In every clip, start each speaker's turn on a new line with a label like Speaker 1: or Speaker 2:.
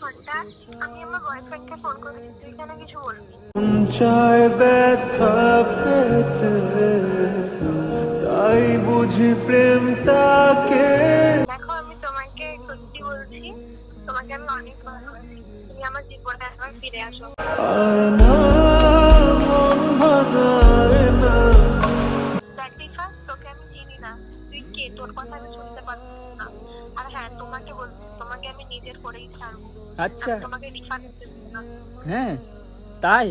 Speaker 1: আমি আমার বয়ফ্রেন্ডকে ফোন করেছি তুই কেন কিছু বলবি?
Speaker 2: চায় ব্যথা পেতে তাই বুঝি প্রেম তাকে
Speaker 1: দেখো আমি তোমাকে সত্যি বলছি তোমাকে আমি অনেক ভালোবাসি। তুমি আমার জীবনে একবার ফিরে আসো।
Speaker 3: আচ্ছা। হ্যাঁ তাই?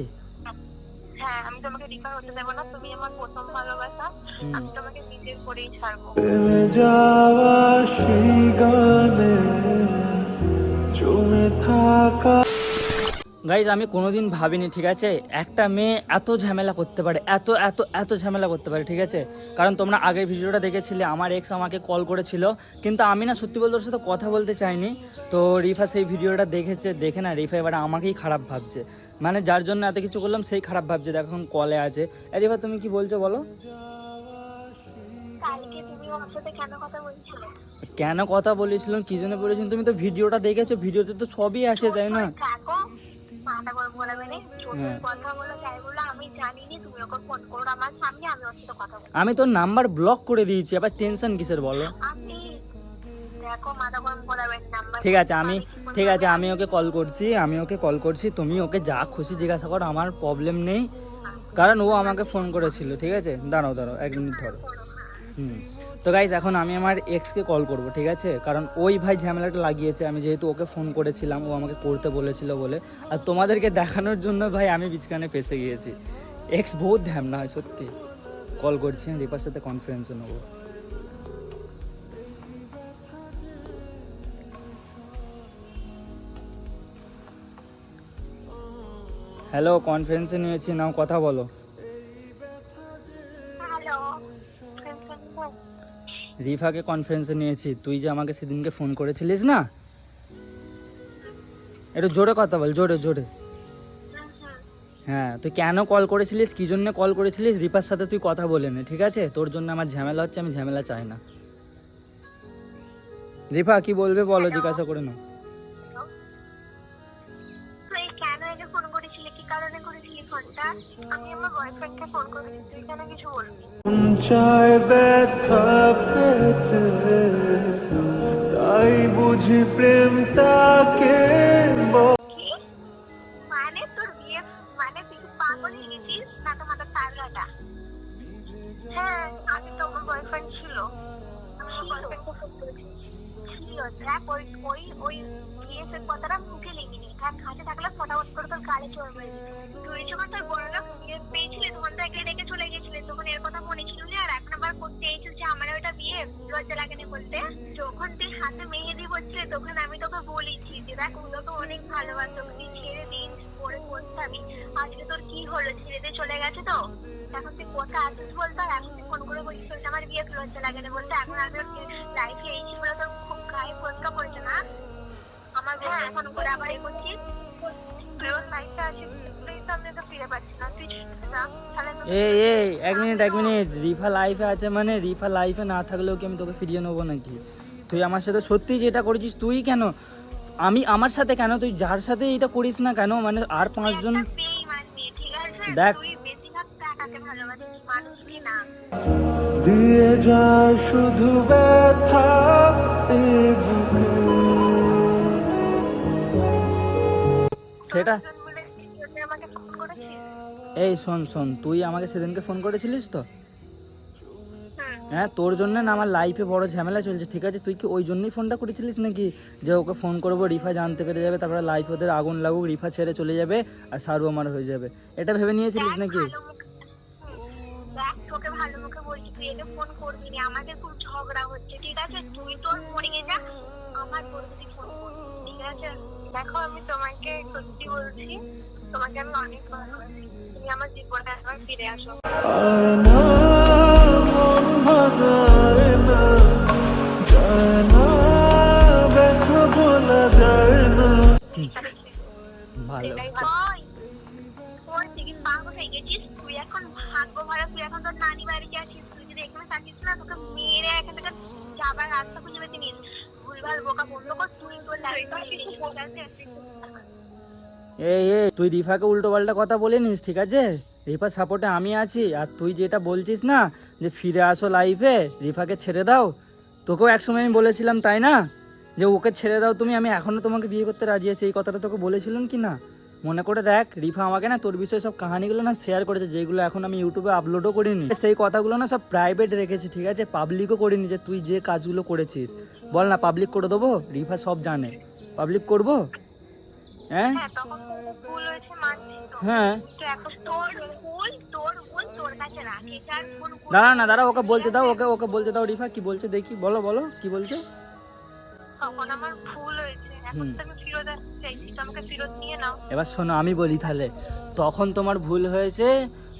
Speaker 1: হ্যাঁ আমি তোমাকে রিফার হতে দেবো না। তুমি আমার প্রথম ভালোবাসা। আমি তোমাকে নিজের করেই ছাড়বো।
Speaker 2: যাওয়া সেই গানে জমে থাকা
Speaker 3: গাইজ আমি কোনোদিন ভাবিনি ঠিক আছে? একটা মেয়ে এত ঝামেলা করতে পারে এত এত এত ঝামেলা করতে পারে ঠিক আছে? কারণ তোমরা আগের ভিডিওটা দেখেছিলে আমার এক্স আমাকে কল করেছিল কিন্তু আমি না সত্যি বলতে ওর সাথে কথা বলতে চাইনি। তো রিফা সেই ভিডিওটা দেখেছে দেখে না রিফা এবার আমাকেই খারাপ ভাবছে। মানে যার জন্য এত কিছু করলাম সেই খারাপ ভাবছে। দেখো এখন কলে আছে। রিফা তুমি কি বলছো বলো?
Speaker 1: কেন কথা
Speaker 3: বলেছিলাম কি জন্য বলেছিলাম? তুমি তো ভিডিওটা দেখেছ ভিডিওতে তো সবই আছে তাই না?
Speaker 1: থাকো মাথা গরম করাবে না ছোট
Speaker 3: হ্যাঁ।
Speaker 1: কথা বলো যাই বলো আমি জানি নি তুমি ওকে ফোন করো আমার সামনে আমি ওর সাথে কথা বলব
Speaker 3: আমি তোর নাম্বার ব্লক করে দিয়েছি আবার টেনশন কিসের বলো?
Speaker 1: আপনি
Speaker 3: ঠিক আছে আমি ঠিক আছে আমি ওকে কল করছি আমি ওকে কল করছি তুমি ওকে যা খুশি জিজ্ঞাসা করো আমার প্রবলেম নেই। কারণ ও আমাকে ফোন করেছিল ঠিক আছে? দাঁড়াও দাঁড়াও এক মিনিট ধরো। হুম। তো গাইজ এখন আমি আমার এক্সকে কল করব, ঠিক আছে? কারণ ওই ভাই ঝামেলাটা লাগিয়েছে, আমি যেহেতু ওকে ফোন করেছিলাম, ও আমাকে করতে বলেছিল বলে। আর তোমাদেরকে দেখানোর জন্য ভাই, আমি বিচকানে ফেসে গিয়েছি। এক্স বহুত ধ্যামনা হয়, সত্যি। কল করছি, আমি রিপার সাথে কনফারেন্সে নেব। হ্যালো কনফারেন্সে নিয়েছি, নাও কথা বলো। রিফাকে কনফারেন্সে নিয়েছি। তুই যে আমাকে সেদিনকে ফোন করেছিলিস না? একটু জোরে কথা বল জোরে জোরে। হ্যাঁ তুই কেন কল করেছিলিস? কি জন্য কল করেছিলিস? রিফার সাথে তুই কথা বলে নে ঠিক আছে? তোর জন্য আমার ঝামেলা হচ্ছে আমি ঝামেলা চাই না। রিফা কি বলবে বলো জিজ্ঞাসা করে নাও।
Speaker 1: কারণে করেছিলি ফোনটা আমি আমার বয়ফ্রেন্ডকে ফোন করেছি তুই কেন কিছু বলবি?
Speaker 2: চায় ব্যথা পেতে তাই বুঝি প্রেম তাকে
Speaker 1: মানে তোর বিয়ে মানে তুই পাগল হয়ে গেছিস না তো মাথা তারলাটা হ্যাঁ আমি তো আমার বয়ফ্রেন্ড ছিল। কথা মনে করতে হাতে মেহেদি বলছিলে আমি তোকে বলেছি যে দেখ ওগুলো অনেক ভালোবাসো তুই দিন পরে করতামই আজকে তোর কি হলো ছেড়ে দিয়ে চলে গেছে তো এখন তুই কোথায় আসিস বলতো আর ফোন করে বলিস বলছে আমার বিয়ে লজ্জা লাগে না বলতে এখন আমি লাইফে এই ছিল তোর খুব গায়ে পড়েছে না? আমার বন্ধু ফোন করে আবার এই করছিস তুই ওর লাইফে আছিস তুই তো আমি তো ফিরে পাচ্ছি না তুই না তাহলে তো-
Speaker 3: এই এই এক মিনিট এক মিনিট রিফা লাইফে আছে মানে রিফা লাইফে না থাকলেও কি আমি তোকে ফিরিয়ে নেব নাকি? তুই আমার সাথে সত্যি যেটা করেছিস তুই কেন? আমি আমার সাথে কেন? তুই যার সাথে এটা করিস না কেন? মানে আর পাঁচজন? দেখ।
Speaker 2: দিয়ে যায় শুধু ব্যথা
Speaker 3: সেটা? এই শোন শোন তুই আমাকে সেদিনকে ফোন করেছিলিস তো? হ্যাঁ তোর জন্য না আমার লাইফে বড় ঝামেলা চলছে ঠিক আছে? তুই কি ওই জন্যই ফোনটা করেছিলিস নাকি যে ওকে ফোন করব রিফা জানতে পেরে যাবে তারপরে লাইফ ওদের আগুন লাগুক রিফা ছেড়ে চলে যাবে আর সার্বমার হয়ে যাবে? এটা ভেবে নিয়েছিলিস
Speaker 1: দেখ,
Speaker 3: নাকি?
Speaker 1: তুই একে ফোন করবি না। আমাদের খুব ঝগড়া হচ্ছে, ঠিক আছে? তুই তোর ফোনে যা, আমার তুই ফোন করবি, ঠিক আছে? দেখো আমি তোমাকে সত্যি বলছি তোমাকে আমি অনেক ভালোবাসি তুমি আমার জীবনে একবার ফিরে আসো
Speaker 3: ভালো
Speaker 1: তোর হয়ে তুই এখন ভাগ্য ভালো তুই এখন তোর নানি বাড়িতে আছিস থাকিস না তোকে মেরে এখান থেকে যাবার রাস্তা খুঁজে পেতে নিস ভুলভাল বোকা বন্ধ কর তুই তোর
Speaker 3: এই এই তুই রিফাকে উল্টো পাল্টা কথা বলিনিস ঠিক আছে? রিফার সাপোর্টে আমি আছি আর তুই যেটা বলছিস না যে ফিরে আসো লাইফে রিফাকে ছেড়ে দাও। তোকেও একসময় আমি বলেছিলাম তাই না? যে ওকে ছেড়ে দাও তুমি আমি এখনও তোমাকে বিয়ে করতে রাজি আছি এই কথাটা তোকে বলেছিলাম কি না? মনে করে দেখ রিফা আমাকে না তোর বিষয়ে সব কাহানিগুলো না শেয়ার করেছে যেগুলো এখন আমি ইউটিউবে আপলোডও করিনি। সেই কথাগুলো না সব প্রাইভেট রেখেছি ঠিক আছে? পাবলিকও করিনি যে তুই যে কাজগুলো করেছিস। বল না পাবলিক করে দেবো? রিফা সব জানে। পাবলিক করব? হ্যাঁ?
Speaker 1: হ্যাঁ
Speaker 3: হ্যাঁ। দাঁড়া না দাঁড়া ওকে বলতে দাও ওকে ওকে বলতে দাও রিফা কি বলছে দেখি বলো বলো কি বলছে?
Speaker 1: তখন আমার ভুল হয়েছে। এখন তো আমি ফেরত আসতে চাইছি তো আমাকে ফেরত নিয়ে নাও।
Speaker 3: এবার শোনো আমি বলি তাহলে তখন তোমার ভুল হয়েছে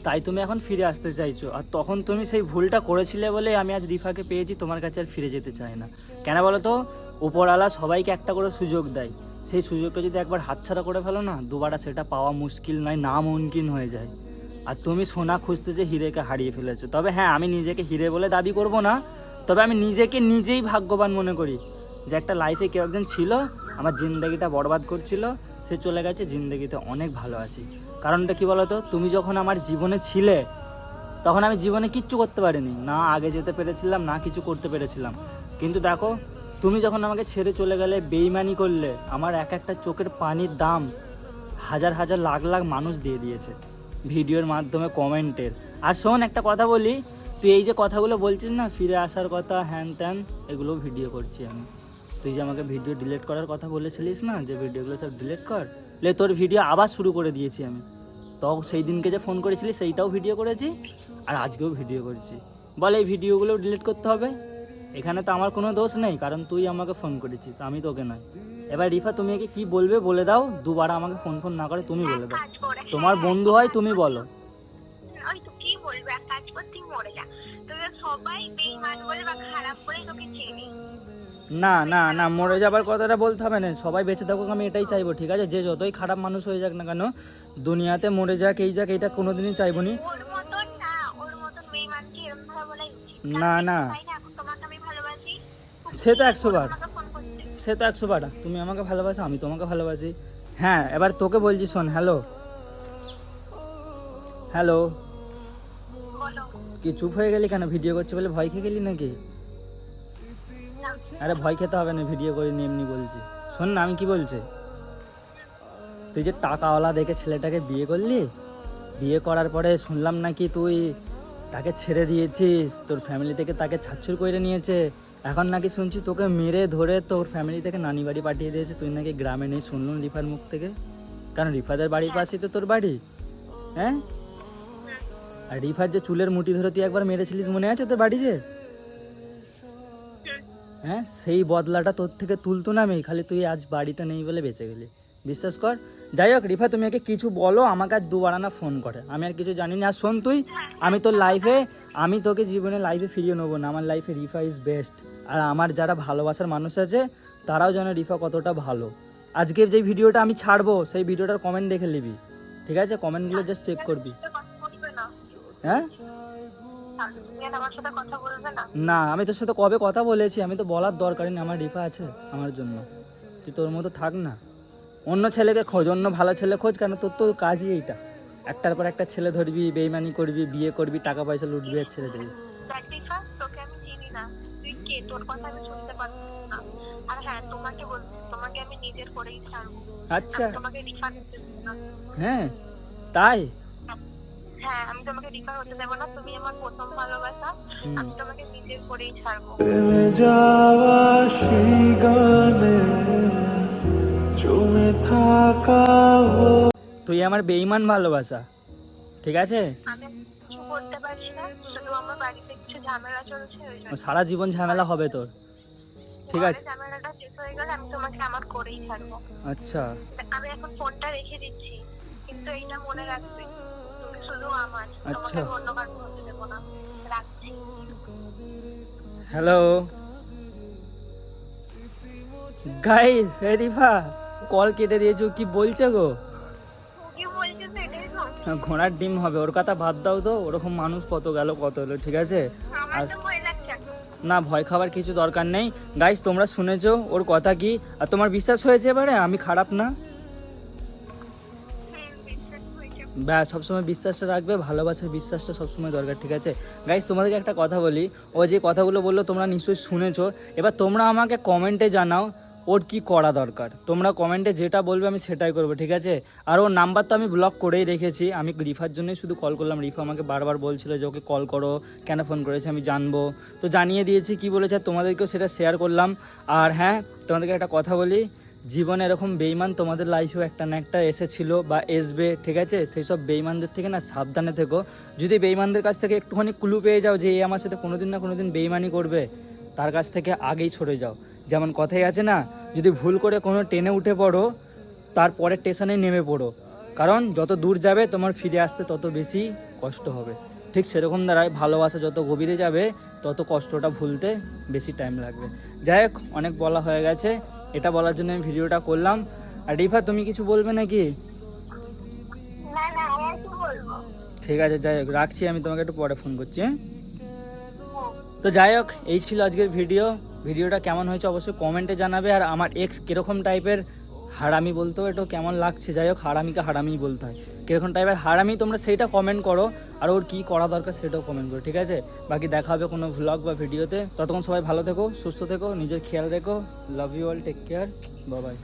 Speaker 3: তাই তুমি এখন ফিরে আসতে চাইছো। আর তখন তুমি সেই ভুলটা করেছিলে বলে আমি আজ রিফাকে পেয়েছি তোমার কাছে আর ফিরে যেতে চাই না। কেন বলো তো? উপরওয়ালা সবাইকে একটা করে সুযোগ দেয়। সেই সুযোগটা যদি একবার হাতছাড়া করে ফেলো না দুবার সেটা পাওয়া মুশকিল নয় না মুমকিন হয়ে যায়। আর তুমি সোনা খুঁজতে যে হিরেকে হারিয়ে ফেলেছো। তবে হ্যাঁ আমি নিজেকে হিরে বলে দাবি করব না তবে আমি নিজেকে নিজেই ভাগ্যবান মনে করি। যে একটা লাইফে কেউ একজন ছিল, আমার জিন্দগিটা বরবাদ করছিল, সে চলে গেছে, জিন্দগিতে অনেক ভালো আছি। কারণটা কি বলতো? তুমি যখন আমার জীবনে ছিলে, তখন আমি জীবনে কিচ্ছু করতে পারিনি। না আগে যেতে পেরেছিলাম, না কিছু করতে পেরেছিলাম। কিন্তু দেখো, তুমি যখন আমাকে ছেড়ে চলে গেলে, বেইমানি করলে, আমার এক একটা চোখের পানির দাম হাজার হাজার লাখ লাখ মানুষ দিয়ে দিয়েছে, ভিডিওর মাধ্যমে, কমেন্টের। আর শোন, একটা কথা বলি, তুই এই যে কথাগুলো বলছিস না, ফিরে আসার কথা, হ্যান ত্যান, এগুলো ভিডিও করছি আমি। তুই যে আমাকে ভিডিও ডিলিট করার কথা বলেছিলিস না, যে ভিডিওগুলো সব ডিলিট কর, লে তোর ভিডিও আবার শুরু করে দিয়েছি আমি। তো সেই দিনকে যে ফোন করেছিলি সেইটাও ভিডিও করেছি, আর আজকেও ভিডিও করেছি। বল, এই ভিডিওগুলো ডিলিট করতে হবে? এখানে তো আমার কোনো দোষ নেই, কারণ তুই আমাকে ফোন করেছিস, আমি তোকে নয়। এবার রিফা, তুমি একে কি বলবে বলে দাও, দুবার আমাকে ফোন ফোন না করে তুমি বলে দাও। তোমার বন্ধু হয়, তুমি বলো।
Speaker 1: সবাই বলে বা খারাপ বলে তোকে চেনে।
Speaker 3: না না না মরে যাবার কথাটা বলতে হবে না। সবাই বেঁচে থাকুক আমি এটাই চাইব ঠিক আছে? যে যতই খারাপ মানুষ হয়ে যাক না কেন দুনিয়াতে মরে যাক এই যাক এইটা কোনোদিনই চাইব নি।
Speaker 1: না
Speaker 3: না, সে তো একশো বার। সে তো একশো বার। তুমি আমাকে ভালোবাসো আমি তোমাকে ভালোবাসি। হ্যাঁ এবার তোকে বলছি শোন হ্যালো। হ্যালো। কি চুপ হয়ে গেলি কেন? ভিডিও করছে বলে ভয় খেয়ে গেলি নাকি? আরে ভয় খেতে হবে না ভিডিও করিনি এমনি বলছি। শোন না আমি কি বলছি? তুই যে টাকাওয়ালা দেখে ছেলেটাকে বিয়ে করলি? বিয়ে করার পরে শুনলাম নাকি তুই তাকে ছেড়ে দিয়েছিস তোর ফ্যামিলি থেকে তাকে ছাচ্ছুর করে নিয়েছে। এখন নাকি শুনছি তোকে মেরে ধরে তোর ফ্যামিলি থেকে নানি বাড়ি পাঠিয়ে দিয়েছে। তুই নাকি গ্রামে নেই শুনলাম রিফার মুখ থেকে। কারণ রিফাদের বাড়ির পাশেই তো তোর বাড়ি। হ্যাঁ? আর রিফার যে চুলের মুঠি ধরে তুই একবার মেরেছিলিস মনে আছে তোর বাড়ি যে? হ্যাঁ সেই বদলাটা তোর থেকে তুলতো না আমি খালি তুই আজ বাড়িতে নেই বলে বেঁচে গেলি। বিশ্বাস কর? যাই হোক রিফা তুমি আগে কিছু বলো আমাকে আর দুবার না ফোন করে। আমি আর কিছু জানি না। আর শোন তুই আমি তোর লাইফে আমি তোকে জীবনে লাইফে ফিরিয়ে নেব না। আমার লাইফে রিফা ইজ বেস্ট আর আমার যারা ভালোবাসার মানুষ আছে তারাও জানে রিফা কতটা ভালো। আজকের যে ভিডিওটা আমি ছাড়বো সেই ভিডিওটার কমেন্ট দেখে নিবি। ঠিক আছে? কমেন্টগুলো জাস্ট চেক করবি। হ্যাঁ?
Speaker 1: না
Speaker 3: আমি তোর সাথে কবে কথা বলেছি? আমি তো বলার দরকারই নেই আমার রিফা আছে আমার জন্য। তুই তোর মতো থাক না। অন্য ছেলেকে খোঁজ অন্য ভালো ছেলে খোঁজ কেন? তোর তো কাজই এইটা। একটার পর একটা ছেলে ধরবি বেইমানি করবি বিয়ে করবি টাকা পয়সা লুটবি আর দিবি
Speaker 1: আর হ্যাঁ
Speaker 3: আচ্ছা।
Speaker 1: দেবো না।
Speaker 3: হ্যাঁ তাই?
Speaker 1: হ্যাঁ আমি তোমাকে হতে দেবো না তুমি আমার প্রথম ভালোবাসা আমি তোমাকে নিজের করেই ছাড়বো।
Speaker 2: থেমে যাওয়া সেই গানে জমে থাকা
Speaker 3: তুই আমার বেইমান ভালোবাসা ঠিক আছে?
Speaker 1: আমি কিছু করতে পারছি না আমার বাড়িতে কিছু ঝামেলা চলছে
Speaker 3: সারা জীবন ঝামেলা হবে তোর। ঠিক আছে।
Speaker 1: ঝামেলাটা শেষ হয়ে গেলে আমি তোমাকে আমার করেই ছাড়বো।
Speaker 3: আচ্ছা।
Speaker 1: আমি এখন ফোনটা রেখে দিচ্ছি কিন্তু এইটা মনে রাখবে।
Speaker 3: আচ্ছা। হ্যালো। গাই রিফা কল কেটে দিয়েছ কি বলছে গো?
Speaker 1: তো
Speaker 3: ঘোড়ার ডিম হবে ওর কথা বাদ দাও তো ওরকম মানুষ কত গেল কত হলো ঠিক আছে? আর না ভয় খাবার কিছু দরকার নেই। গাইস তোমরা শুনেছো ওর কথা কি? আর তোমার বিশ্বাস হয়েছে এবারে? আমি খারাপ না? সবসময় বিশ্বাসটা রাখবে ভালোবাসার বিশ্বাসটা সবসময় দরকার, ঠিক আছে? গাইস তোমাদেরকে একটা কথা বলি, ও যে কথাগুলো বলল তোমরা নিশ্চয়ই শুনেছো, এবার তোমরা আমাকে কমেন্টে জানাও ওর কি করা দরকার। তোমরা কমেন্টে যেটা বলবে আমি সেটাই করব, ঠিক আছে? আর ওর নাম্বার তো আমি ব্লক করেই রেখেছি, আমি রিফার জন্যই শুধু কল করলাম। রিফা আমাকে বারবার বলছিল যে ওকে কল করো, কেন ফোন করেছে আমি জানব। তো জানিয়ে দিয়েছি, কি বলেছে তোমাদেরকেও সেটা শেয়ার করলাম। আর হ্যাঁ তোমাদেরকে একটা কথা বলি জীবনে এরকম বেইমান তোমাদের লাইফেও একটা না একটা এসেছিল বা এসবে ঠিক আছে? সেই সব বেইমানদের থেকে না সাবধানে থেকো। যদি বেইমানদের কাছ থেকে একটুখানি ক্লু পেয়ে যাও যে এ আমার সাথে কোনোদিন না কোনোদিন বেইমানি করবে, তার কাছ থেকে আগেই সরে যাও। যেমন কথাই আছে না, যদি ভুল করে কোনো ট্রেনে উঠে পড়ো তারপরে স্টেশনে নেমে পড়ো। কারণ যত দূর যাবে, তোমার ফিরে আসতে তত বেশি কষ্ট হবে। ঠিক সেরকম দ্বারাই ভালোবাসা যত গভীরে যাবে, তত কষ্টটা ভুলতে বেশি টাইম লাগবে। যাই হোক, অনেক বলা হয়ে গেছে। এটা বলার জন্য আমি ভিডিওটা করলাম। আর রিফা তুমি কিছু বলবে নাকি? ঠিক আছে যাই হোক রাখছি আমি তোমাকে একটু পরে ফোন করছি হ্যাঁ? তো যাই হোক এই ছিল আজকের ভিডিও। ভিডিওটা কেমন হয়েছে অবশ্যই কমেন্টে জানাবে। আর আমার এক্স কীরকম টাইপের হারামি বলতেও এটা কেমন লাগছে? যাই হোক, হারামিকে হারামি বলতে হয়। কীরকম টাইপের হারামি তোমরা সেইটা কমেন্ট করো, আর ওর কী করা দরকার সেটাও কমেন্ট করো, ঠিক আছে? বাকি দেখা হবে কোনো ভ্লগ বা ভিডিওতে ততক্ষণ সবাই ভালো থেকো, সুস্থ থেকো, নিজের খেয়াল রেখো। Love you all take care Babai